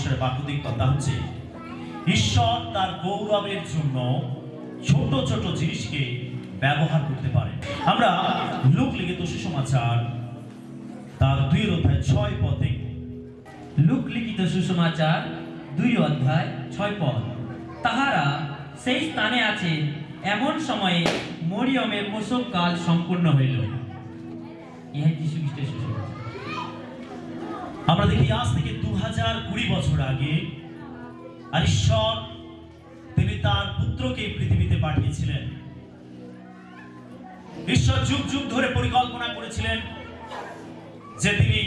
ঈশ্বরের দেখব তা হচ্ছে, ঈশ্বর তার গৌরবের জন্য ছোট ছোট জিনিসকে ব্যবহার করতে পারে। আমরা লোক লিখিত সুসমাচার, তার দুই অধ্যায় ছয় দেখব লুক লিখিত সুসমাচার দুই অধ্যায় ছয় পদ। তাহারা সেই স্থানে আছে, এমন সময়ে মরিয়মের প্রসব কাল সম্পূর্ণ হইল। ইহাই যীশু খ্রিস্টের সুসমাচার। আমরা দেখি আজ থেকে দু হাজার কুড়ি বছর আগে আর ঈশ্বর তিনি তার পুত্রকে পৃথিবীতে পাঠিয়েছিলেন। ঈশ্বর যুগ যুগ ধরে পরিকল্পনা করেছিলেন যে তিনি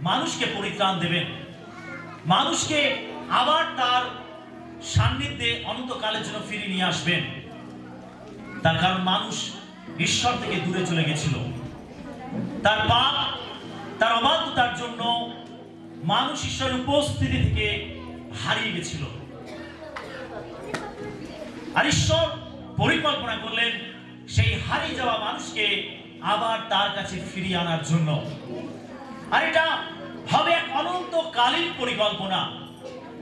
মানুষকে পরিত্রাণ দেবেন। মানুষকে আবার তার সান্নিধ্যে অনন্তকালের জন্য ফিরিয়ে নিয়ে আসবেন। তার কারণ মানুষ ঈশ্বর থেকে দূরে চলে গেছিল। তার পাপ তার অবাধ্যতার জন্য মানুষ ঈশ্বরের উপস্থিতি থেকে হারিয়ে গেছিল। আর ঈশ্বর পরিকল্পনা করলেন সেই হারিয়ে যাওয়া মানুষকে আবার তার কাছে ফিরিয়ে আনার জন্য। আর এটা হবে এক অনন্তকালীন পরিকল্পনা।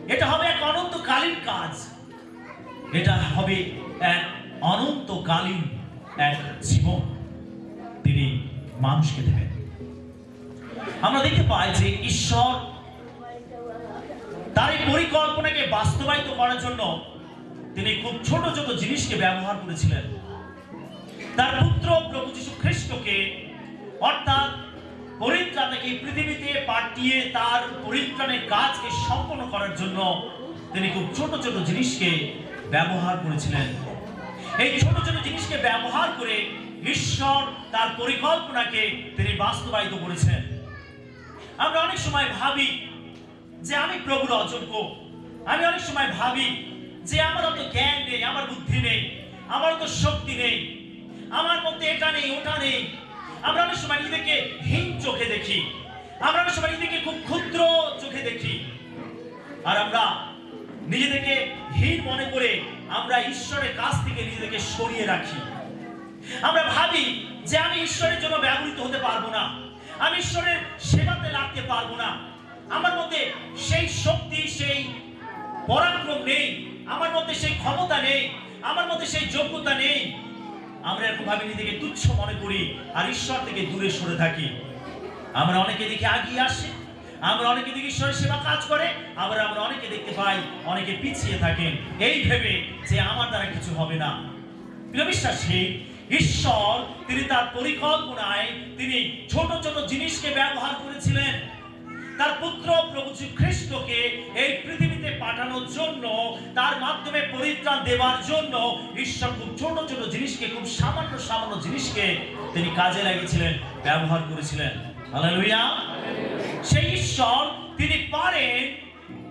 এটা হবে এক অনন্তকালীন কাজ। এটা হবে এক অনন্তকালীন এক জীবন। তিনি মানুষকে দেবেন। আমরা দেখতে পাই যে ঈশ্বর তার এই পরিকল্পনাকে বাস্তবায়িত করার জন্য তিনি খুব ছোট ছোট জিনিসকে ব্যবহার করেছিলেন। তার পুত্র প্রভু যীশু খ্রিস্টকে, অর্থাৎ পরিত্রাতাকে এই পৃথিবীতে পাঠিয়ে তার পরিত্রাণের কাজকে সম্পন্ন করার জন্য তিনি খুব ছোট ছোট জিনিসকে ব্যবহার করেছিলেন। এই ছোট ছোট জিনিসকে ব্যবহার করে ঈশ্বর তার পরিকল্পনাকে তিনি বাস্তবায়িত করেছেন। আমরা অনেক সময় ভাবি যে আমি প্রভুর অযোগ্য। আমি অনেক সময় ভাবি যে আমার অত জ্ঞান নেই, আমার বুদ্ধি নেই, আমার তো শক্তি নেই, আমার মধ্যে এটা নেই, ওটা নেই। আমরা অনেক সময় নিজেকে হীন চোখে দেখি। আমরা অনেক সময় নিজেকে খুব ক্ষুদ্র চোখে দেখি। আর আমরা নিজেদেরকে হীন মনে করে আমরা ঈশ্বরের কাছ থেকে নিজেদেরকে সরিয়ে রাখি। আমরা ভাবি যে আমি ঈশ্বরের জন্য ব্যবহৃত হতে পারব না। আমি ঈশ্বরের সেবাতে লাগতে পারব না। আমার মধ্যে সেই শক্তি, সেই পরাক্রম নেই। আমার মধ্যে সেই ক্ষমতা নেই। আমার মধ্যে সেই যোগ্যতা নেই। আমরা এরকম ভাবে নিজেকে তুচ্ছ মনে করি আর ঈশ্বর থেকে দূরে সরে থাকি। আমরা অনেকে দেখে আগিয়ে আসে। আমরা অনেকে দেখি ঈশ্বরের সেবা কাজ করে। আবার আমরা অনেকে দেখতে পাই অনেকে পিছিয়ে থাকেন। এই ভেবে যে আমার দ্বারা কিছু হবে না। প্রিয় বিশ্বাসী ঈশ্বর, তিনি তার পরিকল্পনায় তিনি ছোট ছোট জিনিসকে ব্যবহার করেছিলেন। তার পুত্র প্রভু খ্রিস্টকে এই পৃথিবীতে পাঠানোর জন্য, তার মাধ্যমে পরিত্রাণ দেওয়ার জন্য ঈশ্বর খুব ছোট ছোট জিনিসকে, খুব সামান্য সামান্য জিনিসকে তিনি কাজে লাগিয়েছিলেন, ব্যবহার করেছিলেন। হালেলুয়া সেই ঈশ্বর, তিনি পারেন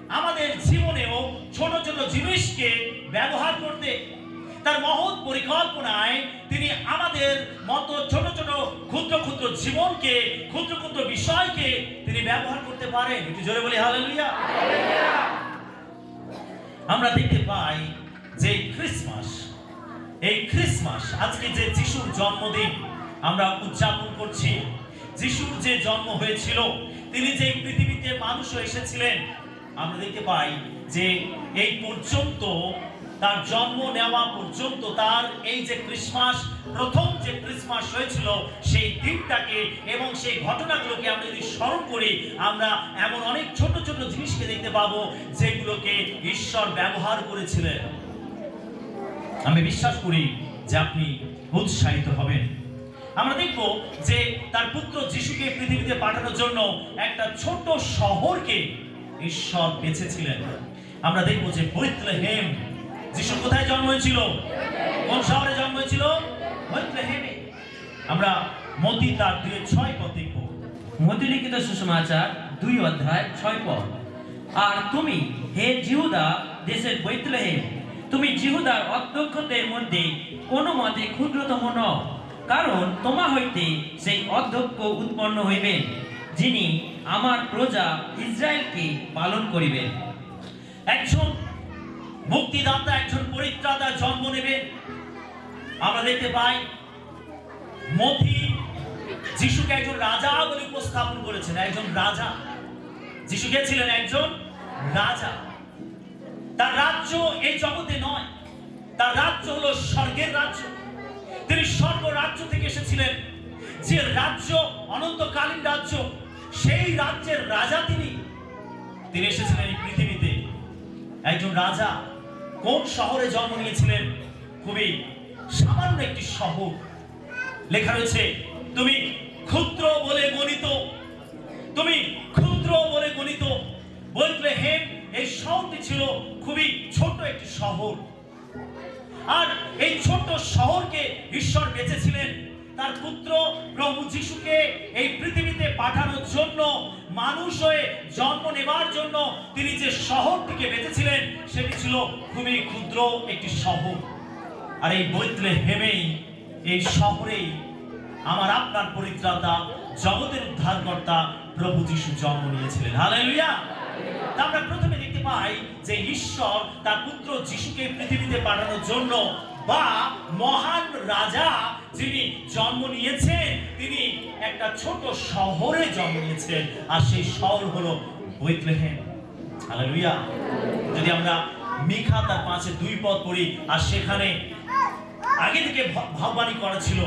আমাদের জীবনেও ছোট ছোট জিনিসকে ব্যবহার করতে। তার মহৎ পরিকল্পনায় তিনি আমাদের মতো ছোট ছোট ক্ষুদ্র ক্ষুদ্র জীবনকে, ক্ষুদ্র ক্ষুদ্র বিষয়কে তিনি ব্যবহার করতে পারেন। একটু জোরে বলি, হালেলুয়া। আমরা দেখতে পাই যে ক্রিসমাস, এই ক্রিসমাস, আজকে যে যিশুর জন্মদিন আমরা উদযাপন করছি, যিশুর যে জন্ম হয়েছিল, তিনি যে পৃথিবীতে মানুষ এসেছিলেন, আমরা দেখতে পাই যে এই পর্যন্ত তার জন্ম নেওয়া পর্যন্ত তার এই যে ক্রিসমাস, প্রথম যে ক্রিসমাস হয়েছিল, সেই দিনটাকে এবং সেই ঘটনাগুলোকে আমরা যদি স্মরণ করি, আমরা এমন অনেক ছোট ছোট জিনিসকে দেখতে পাবো যেগুলোকে ঈশ্বর ব্যবহার করেছিলেন। আমি বিশ্বাস করি যে আপনি উৎসাহিত হবেন। আমরা দেখব যে তার পুত্র যিশুকে পৃথিবীতে পাঠানোর জন্য একটা ছোট শহরকে ঈশ্বর বেছেছিলেন। আমরা দেখব যে বৈতলেহেম যিশু কোথায় জন্ম হয়েছিল? কোন শহরে জন্ম হয়েছিল? আমরা মতি তার দুই ছয় পদ দেখব। মতিলিখিত সুসমাচার দুই অধ্যায় ছয় পদ। আর তুমি হে জিহুদা দেশের বৈতলেহেম, তুমি জিহুদার অধ্যক্ষদের মধ্যে কোনো মতে ক্ষুদ্রতম নও, কারণ তোমা হইতে সেই অধ্যক্ষ উৎপন্ন হইবেন, যিনি আমার প্রজা ইসরায়েলকে পালন করিবেন। একজন মুক্তিদাতা একজন পরিত্রাতা জন্ম নেবেন আমরা দেখতে পাই, মতি যিশুকে একজন রাজা বলে উপস্থাপন করেছেন, একজন রাজা। যিশু কে ছিলেন? একজন রাজা। তার রাজ্য এই জগতে নয়। তার রাজ্য হলো স্বর্গের রাজ্য। তিনি স্বর্গ রাজ্য থেকে এসেছিলেন। যে রাজ্য, অনন্তকালীন রাজ্য, সেই রাজ্যের রাজা তিনি। তিনি এসেছিলেন এই পৃথিবীতে। একজন রাজা কোন শহরে জন্ম নিয়েছিলেন? খুবই সামান্য একটি শহর। লেখা রয়েছে, তুমি ক্ষুদ্র বলে গণিত, তুমি ক্ষুদ্র বলে গণিত বলতে হেম, এই শহরটি ছিল খুবই ছোট একটি শহর। আর এই ছোট্ট শহরকে ঈশ্বর বেঁচেছিলেন। তার পুত্র প্রভু যিশুকে এই পৃথিবীতে পাঠানোর জন্য মানুষ হয়ে জন্ম নেবার জন্য তিনি যে শহরটিকে বেঁচেছিলেন, সেটি ছিল খুবই ক্ষুদ্র একটি শহর। আর এই বৈতলে হেমেই, এই শহরেই আমার আপনার পরিত্রাতা, জগতের উদ্ধারকর্তা প্রভু যিশু জন্ম নিয়েছিলেন। হালেলুয়া! আমরা প্রথমে দেখতে পাই যে ঈশ্বর তার পুত্র যিশুকে পৃথিবীতে পাঠানোর জন্য বা মহান রাজা যিনি জন্ম নিয়েছেন, তিনি একটা ছোট শহরে জন্ম নিয়েছেন, আর সেই শহর হলো বৈতলেহেম। হালেলুয়া। যদি আমরা মিখা তার পাঁচে দুই পদ পড়ি, আর সেখানে আগে থেকে ভাববাণী করা ছিল,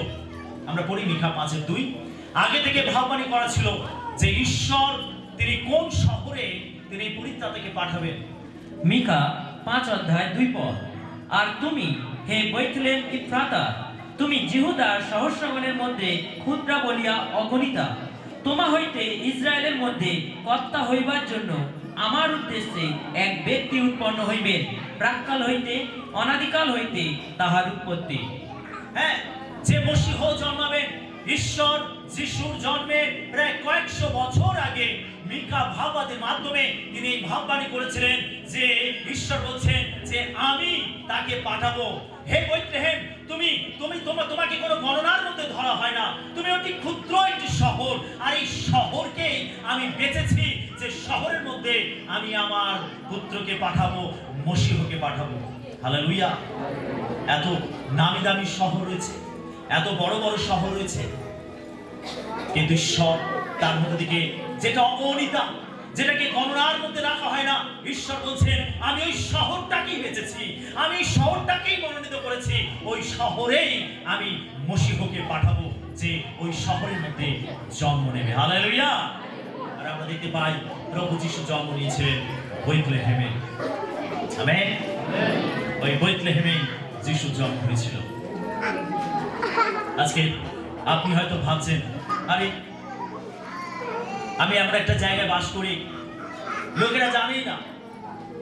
আমরা পড়ি মিখা পাঁচের দুই। আগে থেকে ভাববাণী করা ছিল যে ঈশ্বর তিনি কোন শহরে তিনি পরিত্রাতাকে পাঠাবেন। মিকা পাঁচ অধ্যায় দুই পদ, আর তুমি হে বৈথলেম ইফ্রাতা, তুমি জিহুদার সহস্রগণের মধ্যে ক্ষুদ্রা বলিয়া অগণিতা। তোমা হইতে ইসরায়েলের মধ্যে কর্তা হইবার জন্য আমার উদ্দেশ্যে এক ব্যক্তি উৎপন্ন হইবেন প্রাককাল হইতে, অনাদিকাল হইতে তাহার উৎপত্তি। হ্যাঁ যে মসিহ জন্মাবেন ঈশ্বর যিশুর জন্মে প্রায় কয়েকশো বছর আগে মিকা ভাববাদের মাধ্যমে তিনি এই ভাববাণী করেছিলেন যে ঈশ্বর বলছেন যে আমি তাকে পাঠাবো। হে বৈত্রেহেম তুমি তুমি তোমা- তোমাকে কোনো গণনার মধ্যে ধরা হয় না। তুমি অতি ক্ষুদ্র একটি শহর, আর এই শহরকেই আমি বেঁচেছি যে শহরের মধ্যে আমি আমার পুত্রকে পাঠাবো, মসিহকে পাঠাবো। হালেলুয়া। এত নামি দামি শহর রয়েছে। এত বড় বড় শহর রয়েছে। কিন্তু ঈশ্বর তার মধ্যে থেকে যেটা অগণিতা, যেটাকে গণনার মধ্যে রাখা হয় না, ঈশ্বর বলছেন, আমি ওই শহরটাকেই বেঁচেছি, আমি শহরটাকেই মনোনীত করেছি, ওই শহরেই আমি মসিহকে পাঠাবো যে ওই শহরের মধ্যে জন্ম নেবে। হালেলুয়া! আর আমরা দেখতে পাই, প্রভু যিশু জন্ম নিয়েছিলেন বৈতলেহেমে। আমেন? ওই বৈতলেহেমেই যিশু জন্ম হয়েছিল। আজকে আপনি হয়তো ভাবছেন, আরে, আমি এমন একটা জায়গায় বাস করি, লোকেরা জানেই না।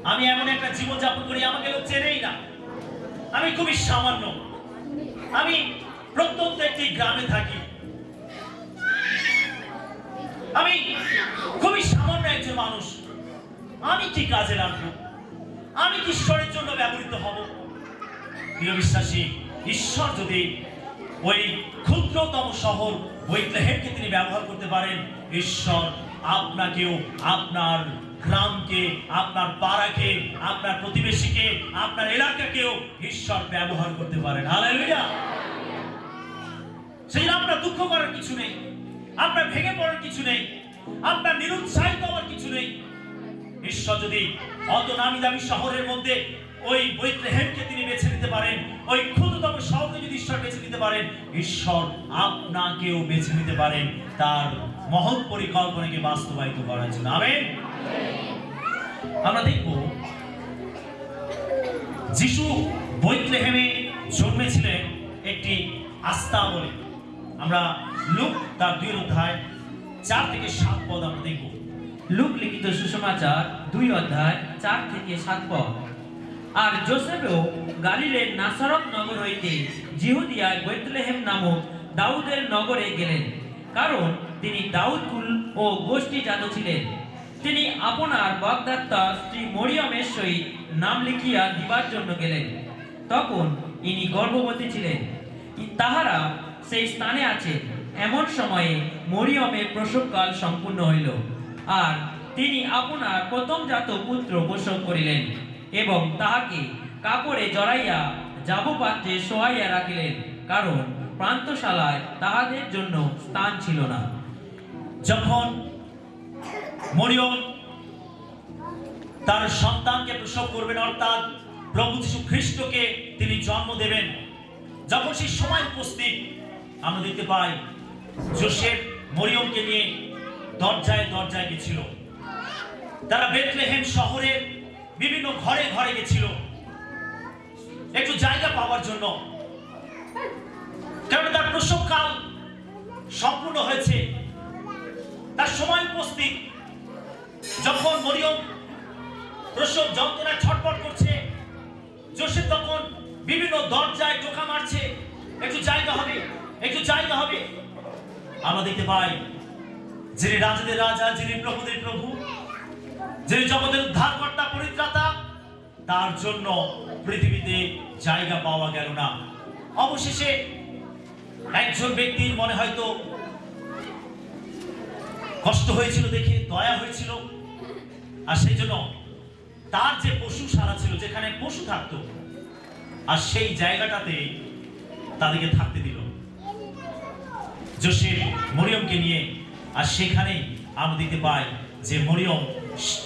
আমি এমন একটা জীবন যাপন করি, আমাকে লোক চেনেই না। আমি খুবই সামান্য। আমি প্রত্যন্ত একটি গ্রামে থাকি। আমি খুবই সামান্য একজন মানুষ। আমি কি কাজে লাগবো? আমি ঈশ্বরের জন্য ব্যবহৃত হব? প্রিয় বিশ্বাসী, ঈশ্বর যদি ওই ক্ষুদ্রতম শহর বৈতলেহেমকে তিনি ব্যবহার করতে পারেন। ঈশ্বর আপনাকেও আপনার গ্রামকে, আপনার পাড়াকে, আপনার প্রতিবেশীকে, আপনার এলাকাকেও ঈশ্বর ব্যবহার করতে পারেন। হালেলুয়া! সেই আপনার দুঃখ করার কিছু নেই, আপনার ভেঙে পড়ার কিছু নেই, আপনার নিরুৎসাহিত হওয়ার কিছু নেই। ঈশ্বর যদি অত নামি দামি শহরের মধ্যে ওই বৈত্রেহেমকে তিনি বেছে নিতে পারেন, ওই ক্ষুদ্রতম শহরকে যদি ঈশ্বর বেছে নিতে পারেন, ঈশ্বর আপনাকেও বেছে নিতে পারেন, তার মহৎ পরিকল্পনাকে বাস্তবায়িত করার জন্য। আমেন? আমরা দেখব, যিশু বৈত্রেহেমে জন্মেছিলেন একটি আস্থা বলে। আমরা লুক তার দুই অধ্যায় চার থেকে সাত পদ আমরা দেখব। লুক লিখিত সুসমাচার দুই অধ্যায় চার থেকে সাত পদ। আর জোসেফও গালিলের নাসারত নগর হইতে জিহুদিয়ায় বৈতলেহেম নামক দাউদের নগরে গেলেন, কারণ তিনি দাউদ কুল ও গোষ্ঠী জাত ছিলেন। তিনি আপনার বাগদাত্তা স্ত্রী মরিয়মের সহিত নাম লিখিয়া দিবার জন্য গেলেন। তখন ইনি গর্ভবতী ছিলেন। তাহারা সেই স্থানে আছে, এমন সময়ে মরিয়মের প্রসবকাল সম্পূর্ণ হইল। আর তিনি আপনার প্রথমজাত পুত্র প্রসব করিলেন। এবং তাহাকে কাপড়ে জড়াইয়া জাবপাত্রে শোয়াইয়া রাখিলেন, কারণ প্রান্তশালায় তাহাদের জন্য স্থান ছিল না। যখন মরিয়ম তার সন্তানকে প্রসব করবেন, অর্থাৎ প্রভু যীশু খ্রিস্টকে তিনি জন্ম দেবেন, যখন সেই সময় উপস্থিত, আমরা দেখতে পাই জোসেফ মরিয়মকে নিয়ে দরজায় দরজায় গেছিল। তারা বেতলেহেম শহরের বিভিন্ন ঘরে ঘরে গেছিল। একটু জায়গা পাওয়ার জন্য। কারণ তার প্রসবকাল সম্পূর্ণ হয়েছে। তার সময় উপস্থিত। যখন মরিয়ম প্রসব যন্ত্রণায় ছটফট করছে জোসেফ তখন বিভিন্ন দরজায় টোকা মারছে। একটু জায়গা হবে, একটু জায়গা হবে। আমরা দেখতে পাই, যিনি রাজাদের রাজা, যিনি প্রভুদের প্রভু যিনি জগতের উদ্ধারকর্তা পরিত্রাতা, তার জন্য পৃথিবীতে জায়গা পাওয়া গেল না। অবশেষে একজন ব্যক্তির মনে হয়তো কষ্ট হয়েছিল দেখে, দয়া হয়েছিল। আর সেই জন্য তার যে পশু সারা ছিল, যেখানে পশু থাকতো, আর সেই জায়গাটাতে তাদেরকে থাকতে দিল। জোসেফ মরিয়মকে নিয়ে, আর সেখানেই আমরা দিতে পাই যে মরিয়ম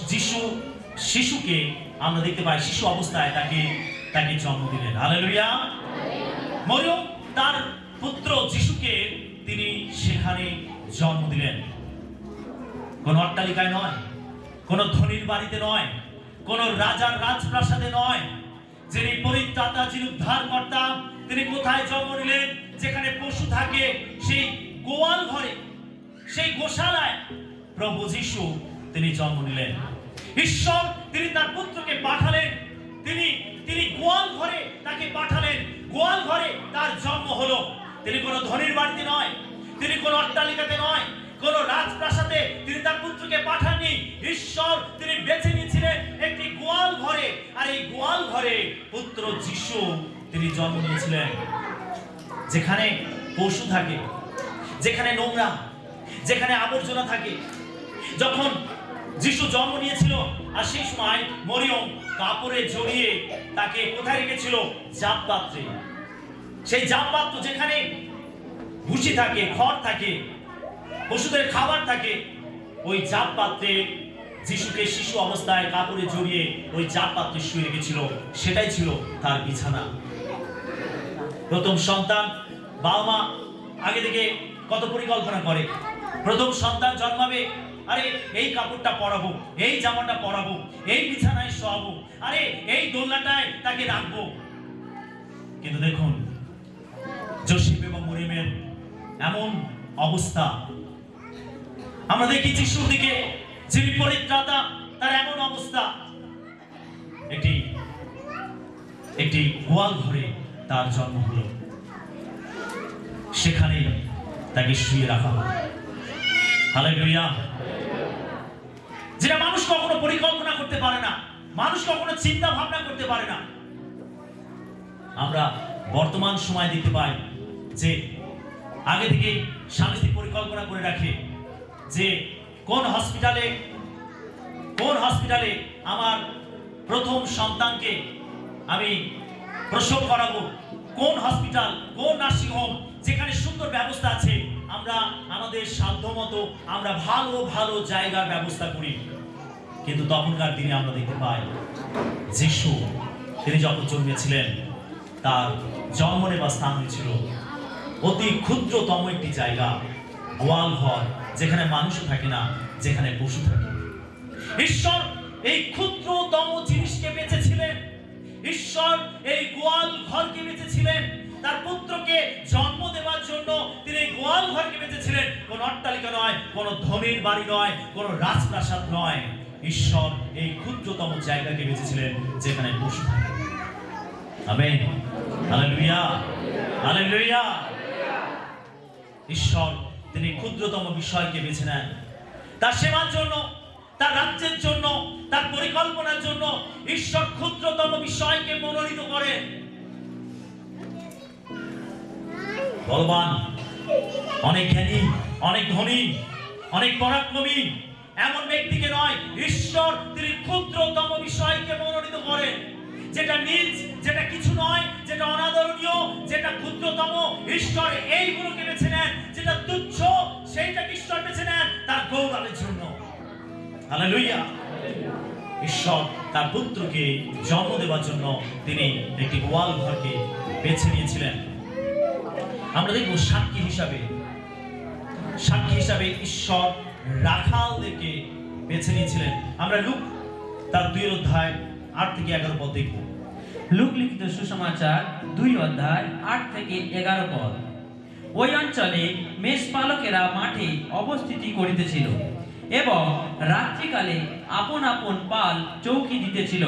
যিশু, শিশুকে আমরা দেখতে পাই, শিশু অবস্থায় তাকে তাকে জন্ম দিলেন। হালেলুয়া মরিয়ম, তার পুত্র যিশুকে তিনি সেখানে জন্ম দিলেন। কোন অট্টালিকায় নয়, কোন ধনির বাড়িতে নয়, কোন রাজার রাজপ্রাসাদে নয়, যিনি পরিত্রাতা, যিনি উদ্ধার উদ্ধারকর্তা, তিনি কোথায় জন্ম নিলেন, যেখানে পশু থাকে, সেই গোয়াল ঘরে, সেই গোশালায় প্রভু যিশু তিনি জন্ম নিলেন। ঈশ্বর তিনি তার পুত্রকে পাঠালেন। তিনি তিনি গোয়াল ঘরে তাকে পাঠালেন। গোয়াল ঘরে তার জন্ম হলো। তিনি কোনো ধনির বাড়িতে নয়। তিনি কোনো অট্টালিকাতে নয়। কোন রাজপ্রাসাদে তিনি তার পুত্রকে পাঠাননি। ঈশ্বর তিনি বেছে নিয়েছিলেন একটি গোয়াল ঘরে। আর এই গোয়াল ঘরে পুত্র যিশু তিনি জন্ম নিয়েছিলেন। যেখানে পশু থাকে, যেখানে নোংরা, যেখানে আবর্জনা থাকে। যখন যিশু জন্ম নিয়েছিল, আর সেই সময় মরিয়ম কাপড়ে জড়িয়ে তাকে কোথায় রেখেছিল? জাপ পাত্রে সেই জাপ পাত্র যেখানে ভুসি থাকে, খড় থাকে, পশুদের খাবার থাকে, ওই জাপ পাত্রে যিশুকে শিশু অবস্থায় কাপড়ে জড়িয়ে ওই জাপ পাত্রে শুয়ে রেখেছিল। সেটাই ছিল তার বিছানা। প্রথম সন্তান বাবা মা আগে থেকে কত পরিকল্পনা করে? প্রথম সন্তান জন্মাবে আরে, এই কাপড়টা পরাবো, এই জামাটা পরাবো, এই বিছানায় শোয়াবো, আরে, এই দোলনাটায় তাকে রাখব। কিন্তু দেখুন জোসেফ এবং মরিমের এমন অবস্থা। আমরা দেখি যিশুর দিকে, যিনি পরিত্রাতা, তার এমন অবস্থা। একটি একটি গোয়াল ঘরে তার জন্ম হলো। সেখানে তাকে শুয়ে রাখা হলো। হালেলুয়া যেটা মানুষ কখনো পরিকল্পনা করতে পারে না, মানুষ কখনো চিন্তা ভাবনা করতে পারে না। আমরা বর্তমান সময় দেখতে পাই যে আগে থেকে স্বামী পরিকল্পনা করে রাখে যে কোন হসপিটালে কোন হসপিটালে আমার প্রথম সন্তানকে আমি প্রসব করাবো, কোন হসপিটাল কোন নার্সিং হোম যেখানে সুন্দর ব্যবস্থা আছে আমরা আমাদের সাধ্য মতো আমরা ভালো ভালো জায়গার ব্যবস্থা করি। কিন্তু তখনকার দিনে আমরা দেখতে পাই, যিশু, তিনি যখন জন্মেছিলেন, তার জন্ম নেবার স্থান হয়েছিল অতি ক্ষুদ্রতম একটি জায়গা, গোয়াল ঘর, যেখানে মানুষ থাকে না, যেখানে পশু থাকে। ঈশ্বর এই ক্ষুদ্রতম জিনিসকে বেঁচেছিলেন। ঈশ্বর এই গোয়াল ঘরকে বেঁচেছিলেন। তার পুত্রকে জন্ম দেওয়ার জন্য তিনি গোয়াল ঘরকে বেঁচেছিলেন কোন অট্টালিকা নয়, কোন ধনির বাড়ি নয়, কোন রাজপ্রাসাদ নয়। ঈশ্বর এই ক্ষুদ্রতম জায়গাকে বেঁচেছিলেন যেখানে হালেলুয়া। ঈশ্বর তিনি ক্ষুদ্রতম বিষয়কে বেছে নেন। তার সেবার জন্য, তার রাজ্যের জন্য, তার পরিকল্পনার জন্য ঈশ্বর ক্ষুদ্রতম বিষয়কে মনোনীত করেন। বলবান, অনেক জ্ঞানী, অনেক ধনী, অনেক পরাক্রমী, এমন ব্যক্তিকে নয়, ঈশ্বর তিনি ক্ষুদ্রতম বিষয়কে মনোনীত করেন। যেটা নিজ যেটা কিছু নয়, যেটা অনাদরণীয়, যেটা ক্ষুদ্রতম, ঈশ্বর এইগুলোকে বেছে নেন, যেটা তুচ্ছ, সেইটাকে ঈশ্বর বেছে নেন, তার গৌরবের জন্য। হালেলুয়া। ঈশ্বর তার পুত্রকে জন্ম দেওয়ার জন্য তিনি একটি গোয়াল ঘরকে বেছে নিয়েছিলেন। আমরা দেখব সাক্ষী হিসাবে। সাক্ষী হিসাবে ঈশ্বর রাখালদেরকে বেছে নিয়েছিলেন। আমরা লুক তার দুই অধ্যায় আট থেকে এগারো পদ দেখব। লুক লিখিত সুসমাচার দুই অধ্যায় আট থেকে এগারো পদ। ওই অঞ্চলে মেষপালকেরা মাঠে অবস্থিতি করিতেছিল এবং রাত্রিকালে আপন আপন পাল চৌকি দিতেছিল।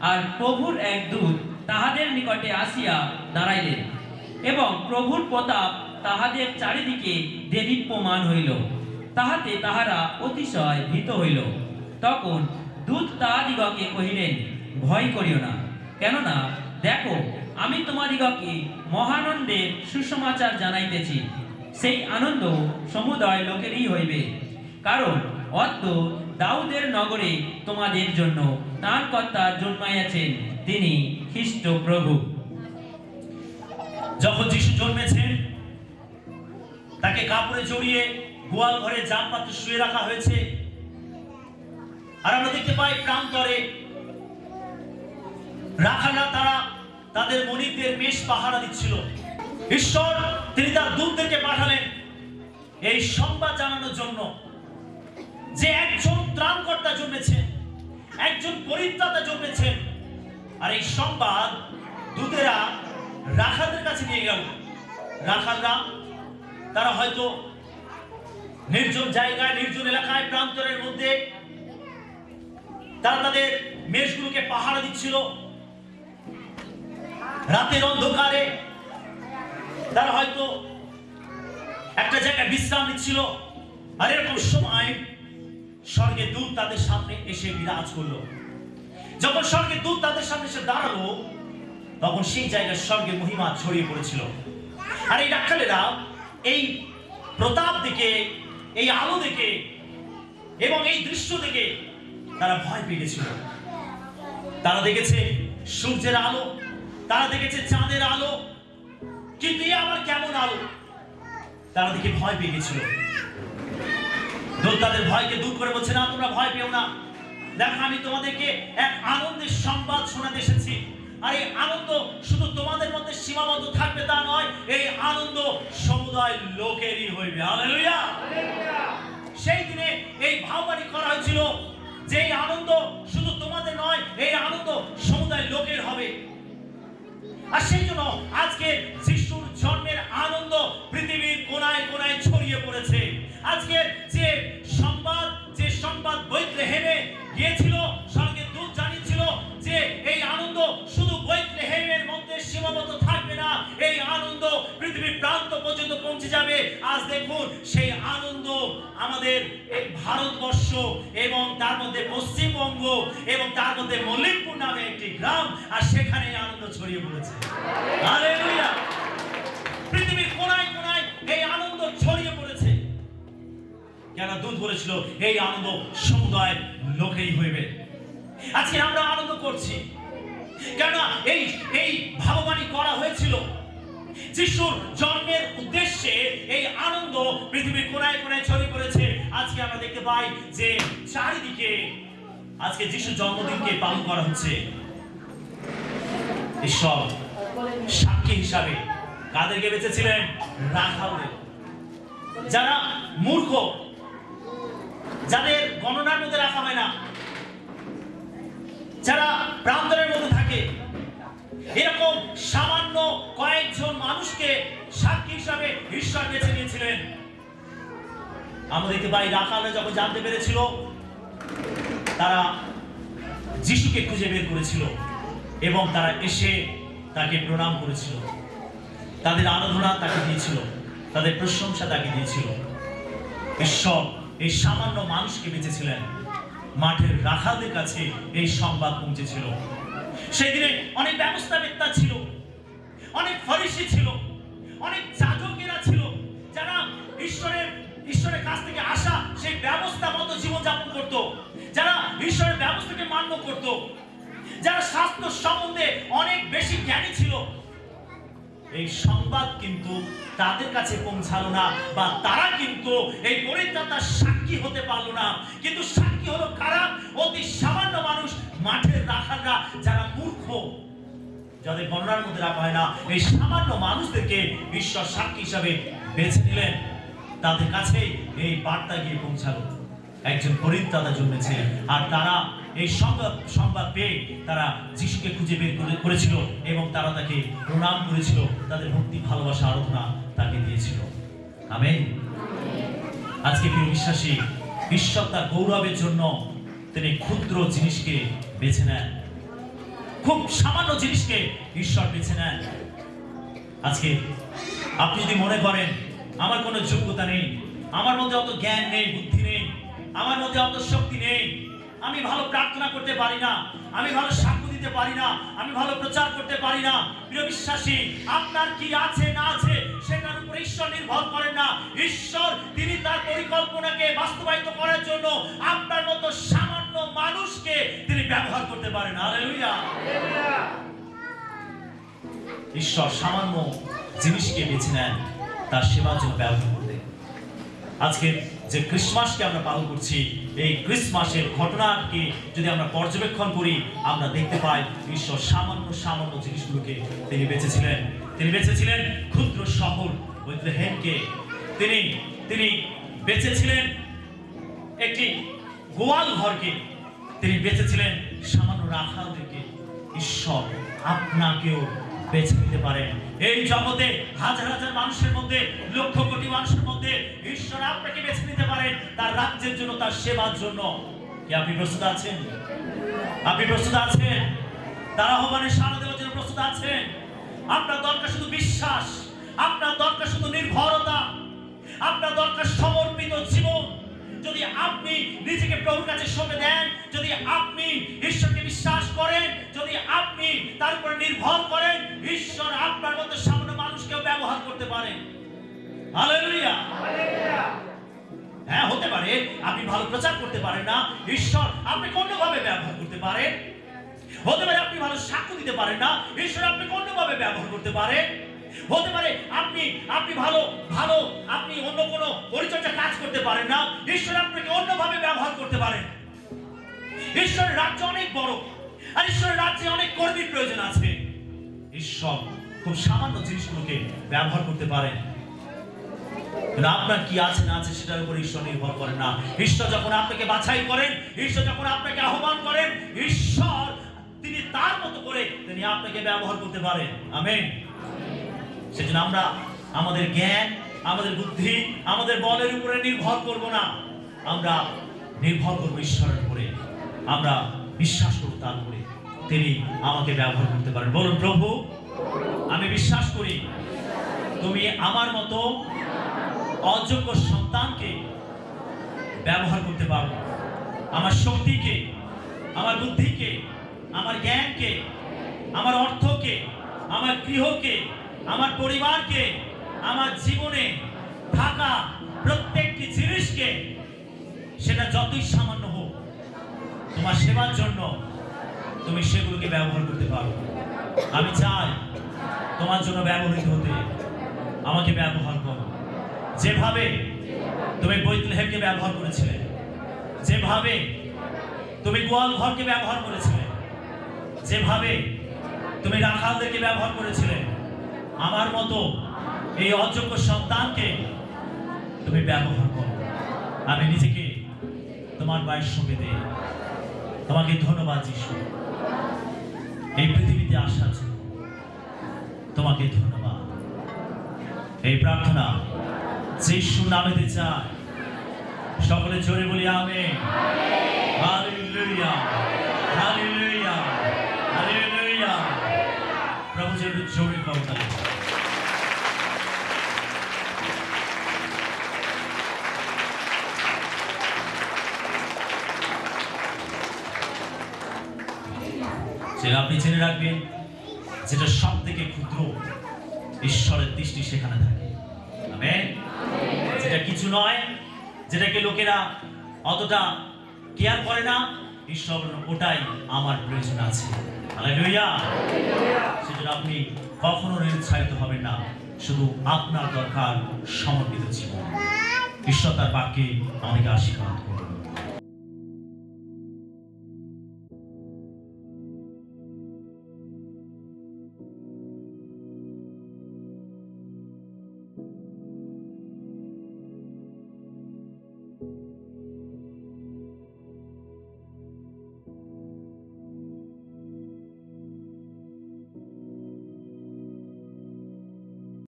আর প্রভুর এক দূত তাহাদের নিকটে আসিয়া দাঁড়াইলেন। এবং প্রভুর প্রতাপ তাহাদের চারিদিকে দেদীপ্যমান হইল। তাহাতে তাহারা অতিশয় ভীত হইল। তখন দূত তাহাদিগকে কহিলেন, ভয় করিও না। কেননা, দেখো, আমি তোমাদিগকে মহানন্দের সুসমাচার জানাইতেছি। সেই আনন্দ সমুদয় লোকেরই হইবে। কারণ অদ্য দাউদের নগরে তোমাদের জন্য তার কর্তা জন্মাইয়াছেন, তিনি খ্রিস্ট প্রভু যখন যিশু জন্মেছেন তাকে কাপড়ে জড়িয়ে গোয়াল ঘরে জাম পাত্রে শুয়ে রাখা হয়েছে। আর আমরা দেখতে পাই প্রান্তরে রাখারা তারা তাদের মনিকদের বেশ পাহারা দিচ্ছিল। ঈশ্বর, তিনি তার দূতদেরকে পাঠালেন এই সংবাদ জানানোর জন্য যে একজন ত্রাণকর্তা জন্মেছেন, একজন পরিত্রাতা জন্মেছেন। আর এই সংবাদ দূতেরা রাখালদের কাছে নিয়ে গেল। রাখালরা, তারা হয়তো নির্জন জায়গায়, নির্জন এলাকায়, প্রান্তরের মধ্যে তারা তাদের মেষগুলোকে পাহারা দিচ্ছিল। রাতের অন্ধকারে তারা হয়তো একটা জায়গায় বিশ্রাম নিচ্ছিল। আর এরকম সময় স্বর্গে দূত তাদের সামনে এসে বিরাজ করল। যখন স্বর্গের দূত তাদের সামনে এসে দাঁড়াল তখন সেই জায়গায় স্বর্গের মহিমা ছড়িয়ে পড়েছিল। আর এই রাখালেরা এই প্রতাপ দেখে, এই আলো দেখে এবং এই দৃশ্য দেখে তারা ভয় পেয়ে গেছিল। তারা দেখেছে সূর্যের আলো, তারা দেখেছে চাঁদের আলো, কিন্তু এ আবার কেমন আলো? তারা দেখে ভয় পেয়ে গেছিল। তাদের ভয়কে দূর করে বলছে, না, তোমরা ভয় পেও না। দেখো, আমি তোমাদেরকে এক আনন্দের সংবাদ শোনাতে এসেছি। আর এই আনন্দ শুধু তোমাদের মধ্যে সীমাবদ্ধ থাকবে তা নয়, এই আনন্দ সমুদায় লোকেরই হইবে। হালেলুয়া সেই দিনে এই ভাববাণী করা হয়েছিল যে এই আনন্দ শুধু তোমাদের নয়, এই আনন্দ সমুদায় লোকের হবে। আর সেই জন্য আজকে শিশুর জন্মের আনন্দ পৃথিবীর কোনায় কোনায় ছড়িয়ে পড়েছে। আজকে যে সংবাদ যে সংবাদ বৈত্রেহেমে গিয়েছিল স্বর্গের দূত জানিয়েছিল যে এই আনন্দ শুধু বৈত্রেহেমের মধ্যে সীমাবদ্ধ থাকবে না, এই আনন্দ পৃথিবীর প্রান্ত পর্যন্ত পৌঁছে যাবে। আজ দেখুন, সেই আনন্দ আমাদের এই ভারতবর্ষ এবং তার মধ্যে পশ্চিমবঙ্গ এবং তার মধ্যে মল্লিকপুর নামে একটি গ্রাম, আর সেখানে আনন্দ ছড়িয়ে পড়েছে। পৃথিবীর কোনায় কোনায় এই আনন্দ ছড়িয়ে পড়েছে। কেন দুধ বলেছিল, এই আনন্দ সমুদায় লোকেই হইবে। আজকে আমরা আনন্দ করছি। কেন এই এই ভাববাণী করা হয়েছিল। যিশুর জন্মের উদ্দেশ্যে এই আনন্দ পৃথিবীর কোনায় কোনায় ছড়িয়ে পড়েছে। আজকে আমরা দেখতে পাই যে চারিদিকে আজকে যিশুর জন্মদিনকে পালন করা হচ্ছে। ঈশ্বর সাক্ষী হিসাবে কাদেরকে বেঁচেছিলেন? রাখালদের যারা মূর্খ, যাদের গণনার মধ্যে রাখা হয় না যারা প্রান্তরের মধ্যে থাকে, এরকম সামান্য কয়েকজন মানুষকে সাক্ষী হিসাবে ঈশ্বর বেছে নিয়েছিলেন। আমরা দেখতে পাই রাখালরা যখন জানতে পেরেছিল, তারা যিশুকে খুঁজে বের করেছিল এবং তারা এসে তাকে প্রণাম করেছিল। তাদের আরাধনা তাকে দিয়েছিল, তাদের প্রশংসা তাকে দিয়েছিল। ঈশ্বর এই সামান্য মানুষকে বেঁচেছিলেন। মাঠের রাখালদের কাছে এই সংবাদ পৌঁছেছিল। সেই দিনে অনেক ব্যবস্থাবেত্তা ছিল, অনেক ফরিসি ছিল, অনেক যাজকেরা ছিল, যারা ঈশ্বরের ঈশ্বরের কাছ থেকে আসা সেই ব্যবস্থা মতো জীবনযাপন করত, যারা ঈশ্বরের ব্যবস্থাকে মান্য করত, যারা স্বাস্থ্য সম্বন্ধে অনেক বেশি জ্ঞানী ছিল এই সংবাদ কিন্তু তাদের কাছে পৌঁছালো না বা তারা কিন্তু এই পরিত্রাতার সাক্ষী হতে পারল না। কিন্তু সাক্ষী হলো কারা? অতি সামান্য মানুষ মাঠের রাখালরা যারা মূর্খ, যাদের গণনার মধ্যে রাখা হয় না। এই সামান্য মানুষদেরকে ঈশ্বর সাক্ষী হিসাবে বেছে নিলেন। তাদের কাছে এই বার্তা গিয়ে পৌঁছালো। একজন পরিত্রাতা জন্মেছে আর তারা এই সংবাদ সংবাদ পেয়ে তারা যিশুকে খুঁজে বের করেছিল এবং তারা তাকে প্রণাম করেছিল। তাদের ভক্তি, ভালোবাসা, আরাধনা তাকে দিয়েছিল। আমেন। আজকে প্রিয় বিশ্বাসী ঈশ্বর তার গৌরবের জন্য তিনি ক্ষুদ্র জিনিসকে বেছে নেন। খুব সামান্য জিনিসকে ঈশ্বর বেছে নেন। আজকে আপনি যদি মনে করেন, আমার কোনো যোগ্যতা নেই, আমার মধ্যে অত জ্ঞান নেই, বুদ্ধি নেই আমার মধ্যে অত শক্তি নেই। আমি ভালো প্রার্থনা করতে পারি না। আমি ভালো সাক্ষ্য দিতে পারি না। আমি ভালো প্রচার করতে পারি না। প্রিয় বিশ্বাসী, আপনার কি আছে, না আছে, সেটার উপর ঈশ্বর নির্ভর করেন না। ঈশ্বর, তিনি তার পরিকল্পনাকে বাস্তবায়িত করার জন্য আপনার মতো সামান্য মানুষকে তিনি ব্যবহার করতে পারেন। হালেলুয়া ঈশ্বর সামান্য জিনিসকে বেছে নেন, তার সেবার জন্য ব্যবহার করতে। আজকে যে ক্রিসমাসকে আমরা পালন করছি, এই ক্রিসমাসের ঘটনাকে যদি আমরা পর্যবেক্ষণ করি, আমরা দেখতে পাই ঈশ্বর সামান্য সামান্য জিনিসগুলোকে তিনি বেঁচেছিলেন। তিনি বেঁচেছিলেন ক্ষুদ্র শহর বৈতলেহেমকে। তিনি তিনি বেঁচেছিলেন একটি গোয়াল ঘরকে। তিনি বেঁচেছিলেন সামান্য রাখালদেরকে। ঈশ্বর, আপনাকেও বেছে নিতে পারেন। এই জগতে হাজার হাজার মানুষের মধ্যে, লক্ষ কোটি মানুষের মধ্যে ঈশ্বর আপনাকে বেছে নিতে পারেন তার রাজ্যের জন্য, তার সেবার জন্য। কি আপনি প্রস্তুত আছেন? আপনি প্রস্তুত আছেন? তার আহ্বানে সাড়া দেওয়ার জন্য প্রস্তুত আছেন? আপনার দরকার শুধু বিশ্বাস, আপনার দরকার শুধু নির্ভরতা, আপনার দরকার সমর্পিত জীবন। যদি আপনি নিজেকে প্রভুর কাছে সঁপে দেন যদি আপনি ঈশ্বরকে বিশ্বাস করেন যদি আপনি তার উপর নির্ভর করেন ঈশ্বর আপনার মতো সামান্য মানুষকেও ব্যবহার করতে পারেন। হালেলুয়া হ্যাঁ হতে পারে আপনি ভালো প্রচার করতে পারেন না ঈশ্বর আপনি অন্যভাবে ব্যবহার করতে পারেন। হতে পারে আপনি ভালো সাক্ষ্য দিতে পারেন না ঈশ্বর আপনি অন্যভাবে ব্যবহার করতে পারেন। হতে পারে আপনি আপনি ভালো ভালো, আপনি অন্য কোনো পরিচর্যা কাজ করতে পারেন না। ঈশ্বর আপনাকে অন্যভাবে ব্যবহার করতে পারেন। ঈশ্বরের রাজ্য অনেক বড়, আর ঈশ্বরের রাজ্যে অনেক কর্মীর প্রয়োজন আছে। ঈশ্বর খুব সামান্য জিনিসগুলোকে ব্যবহার করতে পারেন। আপনার কি আছে, না আছে, সেটার উপর ঈশ্বর নির্ভর করেন না। ঈশ্বর যখন আপনাকে বাছাই করেন, ঈশ্বর যখন আপনাকে আহ্বান করেন, ঈশ্বর তিনি তার মতো করে তিনি আপনাকে ব্যবহার করতে পারেন। আমেন। সেজন্য আমরা আমাদের জ্ঞান, আমাদের বুদ্ধি, আমাদের বলের উপরে নির্ভর করব না। আমরা নির্ভর করব ঈশ্বরের উপরে। আমরা বিশ্বাস করব তার উপরে। তিনি আমাকে ব্যবহার করতে পারেন। বলুন, প্রভু, আমি বিশ্বাস করি তুমি আমার মতো অযোগ্য সন্তানকে ব্যবহার করতে পারো। আমার শক্তিকে, আমার বুদ্ধিকে, আমার জ্ঞানকে, আমার অর্থকে, আমার গৃহকে আমার পরিবারকে, আমার জীবনে থাকা প্রত্যেকটি জিনিসকে, সেটা যতই সামান্য হোক, তোমার সেবার জন্য তুমি সেগুলোকে ব্যবহার করতে পারো। আমি চাই তোমার জন্য ব্যবহৃত হতে। আমাকে ব্যবহার করো। যেভাবে তুমি বৈতলেহেমকে ব্যবহার করেছিলে, যেভাবে তুমি গোয়াল ঘরকে ব্যবহার করেছিলে, যেভাবে তুমি রাখালদেরকে ব্যবহার করেছিলে আমার মতো এই অযোগ্য সন্তানকে তুমি ব্যবহার করো। আমি নিজেকে তোমার বাইশ সঙ্গে দেই। তোমাকে ধন্যবাদ যিশু। এই পৃথিবীতে আসার জন্য তোমাকে ধন্যবাদ। এই প্রার্থনা যিশু নামেতে চায় সকলে জোরে বলি আমি প্রভু জোরে জোরে কথা আপনি জেনে রাখবেন, যেটা সব থেকে ক্ষুদ্র, ঈশ্বরের দৃষ্টি সেখানে থাকে। যেটা কিছু নয়, যেটাকে লোকেরা অতটা কেয়ার করে না, ঈশ্বর ওটাই আমার প্রয়োজন আছে। সেজন্য আপনি কখনো নিরুৎসাহিত হবেন না, শুধু আপনার দরকার সমর্পিত জীবন। ঈশ্বর তার বাক্যে আমাদেরকে আশীর্বাদ করুন।